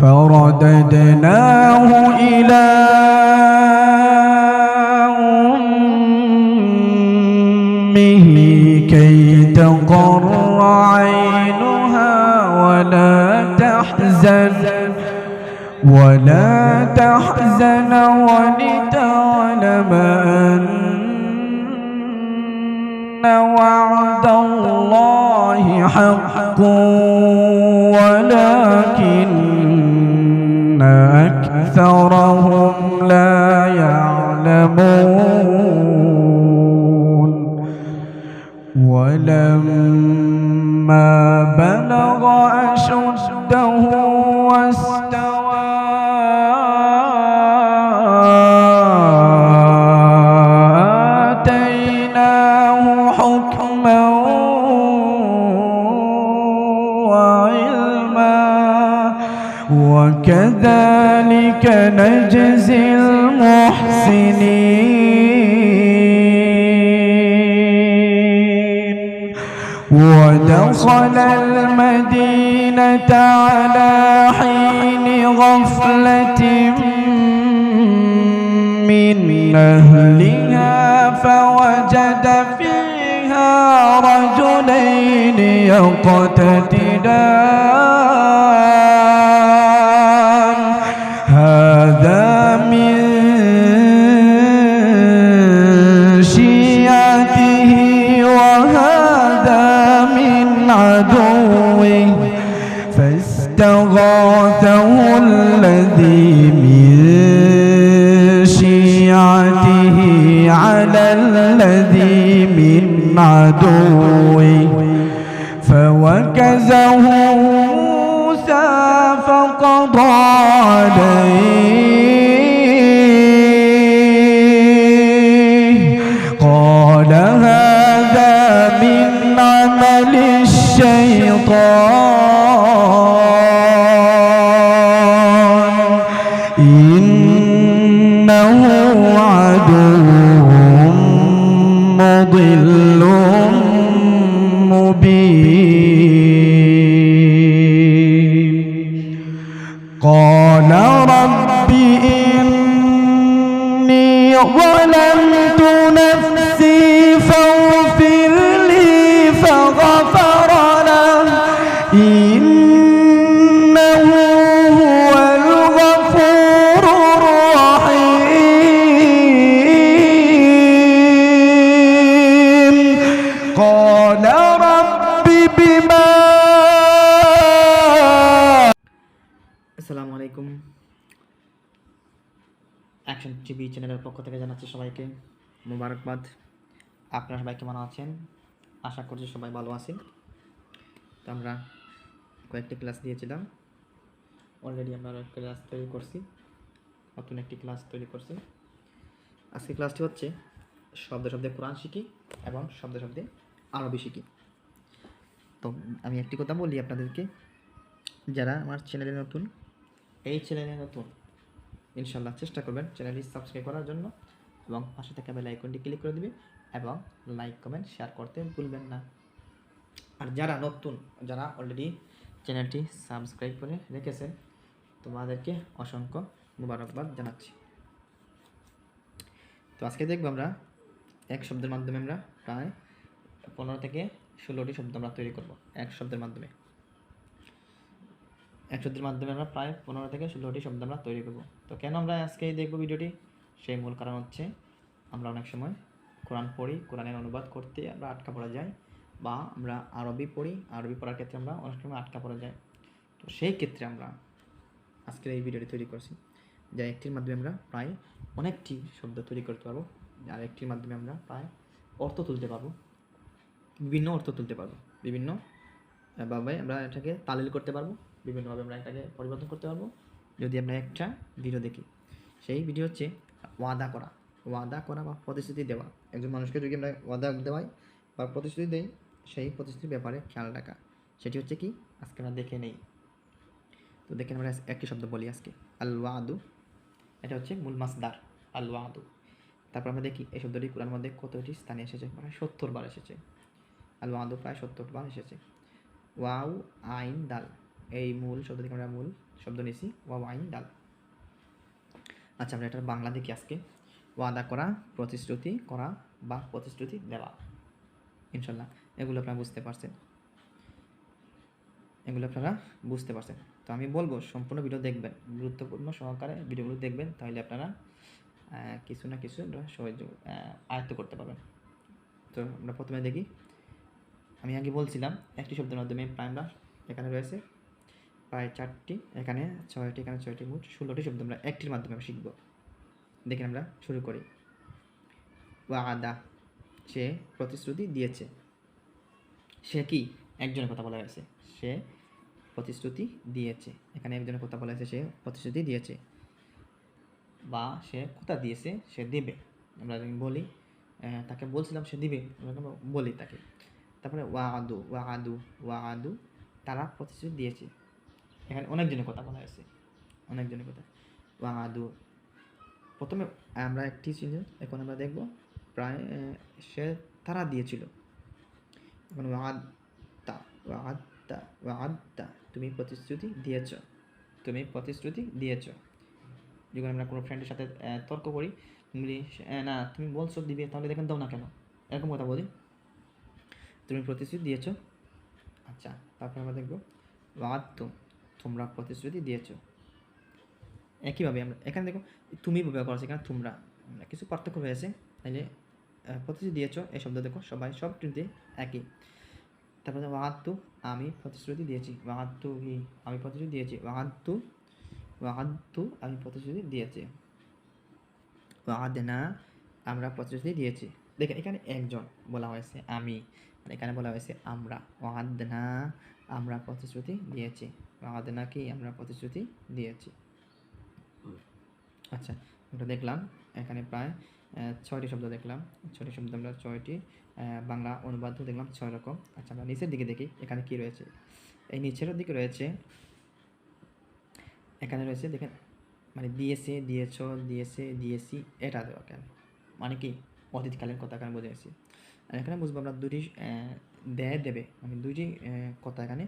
فرددناه إلى أمه كي تقر عينها ولا تحزن ولا تحزن ولتعلم أن وعد الله حق. أكثرهم لا يعلمون. ولما بلغ أشده وكذلك نجزي المحسنين. ودخل المدينة على حين غفلة من أهلها فوجد فيها رجلين يقتتلان. فاستغاثه الذي من شيعته على الذي من عدوه. فوكزه موسى فقضى عليه. قال هذا من عمل الشيطان. TV চ্যানেলের পক্ষ থেকে জানাচ্ছি সবাইকে মোবারকবাদ। আপনারা সবাই কেমন আছেন? আশা করছি সবাই ভালো আছেন। তো আমরা কয়েকটি ক্লাস দিয়েছিলাম। অলরেডি আমরা ক্লাস তৈরি করছি। নতুন একটি ক্লাস তৈরি করছি। আজকে ক্লাসটি হচ্ছে শব্দ শব্দে কোরআন শিখি এবং শব্দ শব্দে আরবি শিখি। তো আমি একটি কথা বলি আপনাদেরকে। যারা আমার চ্যানেলে নতুন, এই চ্যানেলে নতুন ইনশাল্লাহ চেষ্টা করবেন চ্যানেলটি সাবস্ক্রাইব করার জন্য এবং পাশে থাকা বেল আইকনটি ক্লিক করে দিবে এবং লাইক কমেন্ট শেয়ার করতে ভুলবেন না। আর যারা নতুন, যারা অলরেডি চ্যানেলটি সাবস্ক্রাইব করে রেখেছেন, তোমাদেরকে অসংখ্য মুবারকবাদ জানাচ্ছি। তো আজকে দেখব আমরা এক শব্দের মাধ্যমে আমরা প্রায় পনেরো থেকে ষোলোটি শব্দ আমরা তৈরি করব, এক শব্দের মাধ্যমে। এক শব্দের মাধ্যমে আমরা প্রায় পনেরো থেকে ষোলোটি শব্দ আমরা তৈরি করব। তো কেন আমরা আজকে দেখব ভিডিওটি? সেই মূল কারণ হচ্ছে আমরা অনেক সময় কোরআন পড়ি, কোরআনের অনুবাদ করতে আমরা আটকা পড়া যায় বা আমরা আরবি পড়ি, আরবি পড়ার ক্ষেত্রে আমরা অনেক সময় আটকা পড়া যায় তো সেই ক্ষেত্রে আমরা আজকের এই ভিডিওটি তৈরি করছি, যা একটির মাধ্যমে আমরা প্রায় অনেকটি শব্দ তৈরি করতে পারব আর একটির মাধ্যমে আমরা প্রায় অর্থ তুলতে পারব, বিভিন্ন অর্থ তুলতে পারব, বিভিন্ন ভাবে আমরা এটাকে তালিল করতে পারব। বিভিন্নভাবে আমরা এটাকে পরিবর্তন করতে পারব। যদি আমরা একটা ভিডিও দেখি, সেই ভিডিও হচ্ছে ওয়াদা করা। ওয়াদা করা বা প্রতিশ্রুতি দেওয়া। একজন মানুষকে যদি আমরা ওয়াদা দেওয়াই বা প্রতিশ্রুতি দেই, সেই প্রতিশ্রুতির ব্যাপারে খেয়াল রাখা। সেটি হচ্ছে কি? আজকে আমরা দেখে নেই। তো দেখেন আমরা একটি শব্দ বলি আজকে। আল ওয়াদু এটা হচ্ছে মূল মাসদার আল ওয়াদু তারপর আমরা দেখি, এই শব্দটি কোরআন মধ্যে কতটি স্থানে এসেছে? প্রায় সত্তর বার এসেছে। আল ওয়াদু প্রায় সত্তর বার এসেছে। ওয়াউ, আইন, দাল। এই মূল, শব্দ থেকে আমরা মূল শব্দ নিয়েছি। ওয়াও ওয়াইন ডাল আচ্ছা আমরা এটার বাংলা দেখি আজকে। ওয়াদা করা, প্রতিশ্রুতি করা বা প্রতিশ্রুতি দেওয়া। ইনশাল্লাহ এগুলো আপনারা বুঝতে পারছেন। এগুলো আপনারা বুঝতে পারছেন। তো আমি বলব, সম্পূর্ণ ভিডিও দেখবেন, গুরুত্বপূর্ণ সহকারে ভিডিওগুলো দেখবেন, তাহলে আপনারা কিছু না কিছু সহজ আয়ত্ত করতে পারবেন। তো আমরা প্রথমে দেখি। আমি আগে বলছিলাম, একটি শব্দের মাধ্যমে প্রায় আমরা এখানে রয়েছে। প্রায় চারটি, এখানে ছয়টি এখানে ছয়টি, মোট ষোলোটি শব্দ আমরা একটির মাধ্যমে শিখব। দেখেন আমরা শুরু করি। ওয়াদা, সে প্রতিশ্রুতি দিয়েছে। সে কি? একজনের কথা বলা হয়েছে। সে প্রতিশ্রুতি দিয়েছে। এখানে একজনের কথা বলা হয়েছে, সে প্রতিশ্রুতি দিয়েছে। বা সে কথা দিয়েছে, সে দেবে। আমরা বলি তাকে বলছিলাম, সে দিবে। আমরা বলি তাকে? তারপরে ওয়াদু ওয়াদু ওয়াদু, তারা প্রতিশ্রুতি দিয়েছে। এখানে অনেকজনের কথা বলা হয়েছে। অনেকজনের কথা। ওয়াদু। প্রথমে আমরা একটি ছিল এখন আমরা দেখব প্রায় সে তারা দিয়েছিল। এখন ওয়াদা ওয়াদা ওয়াদা তুমি প্রতিশ্রুতি দিয়েছ। তুমি প্রতিশ্রুতি দিয়েছ। যখন আমরা কোনো ফ্রেন্ডের সাথে তর্ক করি আহ, না তুমি বলছো দিবে তাহলে দেখেন দাও না কেন? এরকম কথা বলি। তুমি প্রতিশ্রুতি দিয়েছ। আচ্ছা তারপরে আমরা দেখব। ওয়াদ্দু তোমরা প্রতিশ্রুতি দিয়েছ। একইভাবে আমরা এখানে দেখো তুমি ব্যবহার করা এখানে তোমরা। কিছু পার্থক্য হয়েছে আহ, প্রতিশ্রুতি দিয়েছ এই শব্দ দেখো সবাই সব কিন্তু একই। তারপরে ওয়াহাত্তু আমি প্রতিশ্রুতি দিয়েছি। ওয়াহাত্তু হি আমি প্রতিশ্রুতি দিয়েছি। ওয়াহাত্তু ওয়াহাত্তু আমি প্রতিশ্রুতি দিয়েছি। ওয়াহাদনা আমরা প্রতিশ্রুতি দিয়েছি। দেখেন এখানে একজন বলা হয়েছে আমি। এখানে বলা হয়েছে, আমরা ওয়াহাদনা আমরা প্রতিশ্রুতি দিয়েছি। ওয়াহাদনা কি আমরা প্রতিশ্রুতি দিয়েছি। আচ্ছা আমরা দেখলাম, এখানে প্রায় ছয়টি শব্দ দেখলাম। ছয়টি শব্দ আমরা, ছয়টি বাংলা অনুবাদ দেখলাম, ছয় রকম। আচ্ছা আমরা নিচের দিকে দেখি, এখানে কি রয়েছে? এই নিচের দিকে রয়েছে, এখানে রয়েছে, দেখেন মানে দিয়েছে, দিয়েছ, দিয়েছে, দিয়েছি, এটা দেওয়া কেন? মানে কি? অতীতকালীন কথা কেন বোঝাইছি আর এখানে বুঝব আমরা দুটি দেয় দেবে। দুটি আহ, কথা এখানে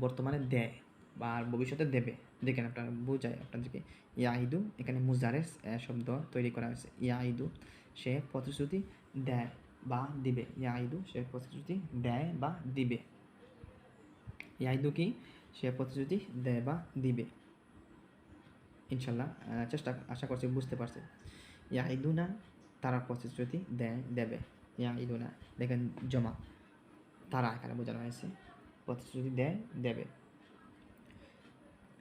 বর্তমানে দেয় বা ভবিষ্যতে দেবে। দেখেন আপনারা বোঝায় আপনাদেরকে ইয়াইদু এখানে মুজারের শব্দ তৈরি করা হয়েছে। ইয়াইদু সে প্রতিশ্রুতি দেয় বা দিবে। ইয়াইদু সে প্রতিশ্রুতি দেয় বা দিবে। ইয়াইদু কি? সে প্রতিশ্রুতি দেয় বা দিবে। ইনশাল্লাহ চেষ্টা আশা করছি বুঝতে পারছে না তারা প্রতিশ্রুতি দেয় দেবে। ইয়াইদুনা দেখেন জমা। তারা এখানে বোঝানো হয়েছে। প্রতিশ্রুতি দেয়, দেবে।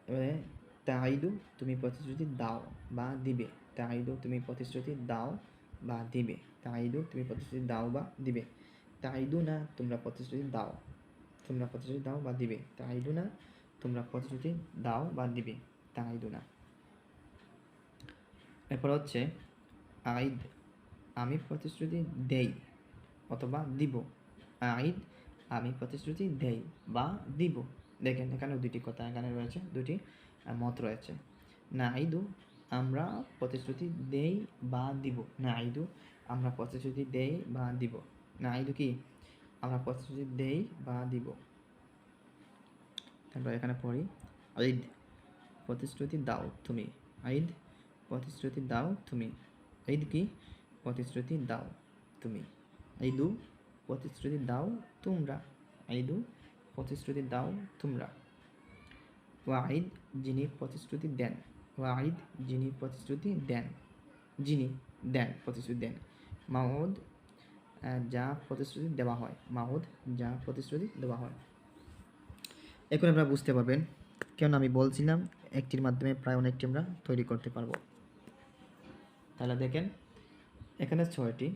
এবারে তাইদু তুমি প্রতিশ্রুতি দাও বা দিবে। তাইদু তুমি প্রতিশ্রুতি দাও বা দিবে। তাইদু তুমি প্রতিশ্রুতি দাও বা দিবে। তাইদু না তোমরা প্রতিশ্রুতি দাও। তোমরা প্রতিশ্রুতি দাও বা দিবে। তাইদু না তোমরা প্রতিশ্রুতি দাও বা দিবে। তাইদু না। এরপর হচ্ছে, আইদ। আমি প্রতিশ্রুতি দেই অথবা দিব। আইদ আমি প্রতিশ্রুতি দেই বা দিব। দেখেন এখানে দুটি কথা, এখানে রয়েছে দুটি মত রয়েছে। না আইদু আমরা প্রতিশ্রুতি দেই বা দিব। না আইদু আমরা প্রতিশ্রুতি দেই বা দিব। না আইদু কি? আমরা প্রতিশ্রুতি দেই বা দিব। তারপর এখানে পড়ি ঈদ প্রতিশ্রুতি দাও তুমি। ঈদ প্রতিশ্রুতি দাও তুমি। ঈদ কি? প্রতিশ্রুতি দাও তুমি। ঈদু প্রতিশ্রুতি দাও তোমরা। ঈদু প্রতিশ্রুতি দাও তোমরা। ওয়াঈদ, যিনি প্রতিশ্রুতি দেন। ওয়াঈদ, যিনি প্রতিশ্রুতি দেন। যিনি দেন, প্রতিশ্রুতি দেন। মাউদ যা প্রতিশ্রুতি দেওয়া হয়। মাউদ, যা প্রতিশ্রুতি দেওয়া হয়। এখন আপনারা বুঝতে পারবেন, কেন আমি বলছিলাম একটির মাধ্যমে প্রায় অনেকটি আমরা তৈরি করতে পারব। তাহলে দেখেন এখানে ছয়টি,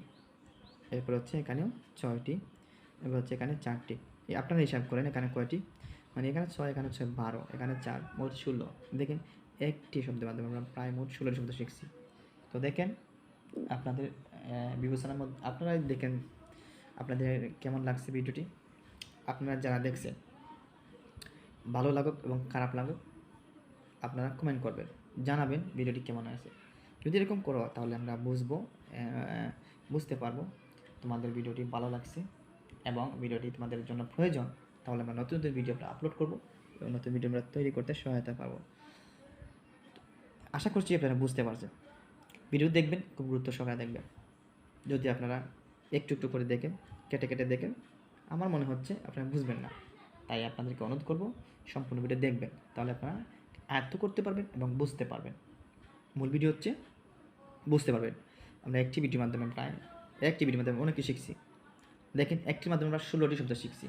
এরপর হচ্ছে এখানেও ছয়টি, এরপর হচ্ছে এখানে চারটি। আপনারা হিসাব করেন এখানে কয়টি? মানে এখানে ছয় এখানে ছয় বারো, এখানে চার, মোট ষোলো। দেখেন, একটি শব্দের মাধ্যমে আমরা প্রায় মোট ষোলো শব্দ শিখছি। তো দেখেন, আপনাদের বিবেচনার মধ্যে আপনারাই দেখেন, আপনাদের কেমন লাগছে ভিডিওটি? আপনারা যারা দেখছেন, ভালো লাগুক এবং খারাপ লাগুক, আপনারা কমেন্ট করবেন, জানাবেন ভিডিওটি কেমন আছে যদি এরকম করো, তাহলে আমরা বুঝব বুঝতে পারব তোমাদের ভিডিওটি ভালো লাগছে এবং ভিডিওটি তোমাদের জন্য প্রয়োজন, তাহলে আমরা নতুন নতুন ভিডিও আপলোড করব এবং নতুন ভিডিও আমরা তৈরি করতে সহায়তা পাবো। আশা করছি আপনারা বুঝতে পারছেন। ভিডিও দেখবেন, খুব গুরুত্ব সহকারে দেখবেন। যদি আপনারা একটু একটু করে দেখেন, কেটে কেটে দেখেন, আমার মনে হচ্ছে আপনারা বুঝবেন না। তাই আপনাদেরকে অনুরোধ করব, সম্পূর্ণ ভিডিও দেখবেন, তাহলে আপনারা আয়ত্ত করতে পারবেন এবং বুঝতে পারবেন। মূল ভিডিও হচ্ছে বুঝতে পারবেন। আমরা ভিডিওর মাধ্যমে প্রায় ভিডিওর মাধ্যমে অনেক কিছু শিখছি। দেখেন একটির মাধ্যমে আমরা ষোলোটি শব্দ শিখছি।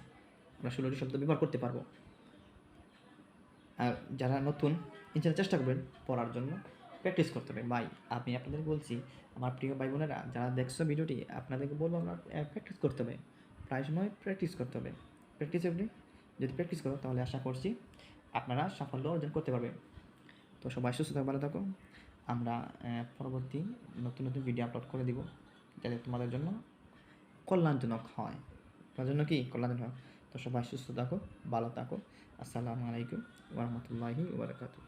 আমরা ষোলোটি শব্দ ব্যবহার করতে পারব। আর যারা নতুন, ইনশাল্লাহ চেষ্টা করবেন পড়ার জন্য প্র্যাকটিস করতে হবে। ভাই, আমি আপনাদের বলছি, আমার প্রিয় ভাই বোনেরা, যারা দেখছ ভিডিওটি, আপনাদেরকে বলব আমরা প্র্যাকটিস করতে হবে। প্রায় সময় প্র্যাকটিস করতে হবে। প্র্যাকটিস আপনি যদি প্র্যাকটিস করো, তাহলে আশা করছি আপনারা সাফল্য অর্জন করতে পারবেন। তো সবাই সুস্থ থাকো, ভালো থাকো। আমরা পরবর্তী নতুন নতুন ভিডিও আপলোড করে দিব, যাতে তোমাদের জন্য কল্যাণজনক হয়। তোমার জন্য কি? কল্যাণজনক তো সবাই সুস্থ থাকো, ভালো থাকো। আসসালামু আলাইকুম ওরহমতুল্লাহি ওবরাকাতুহ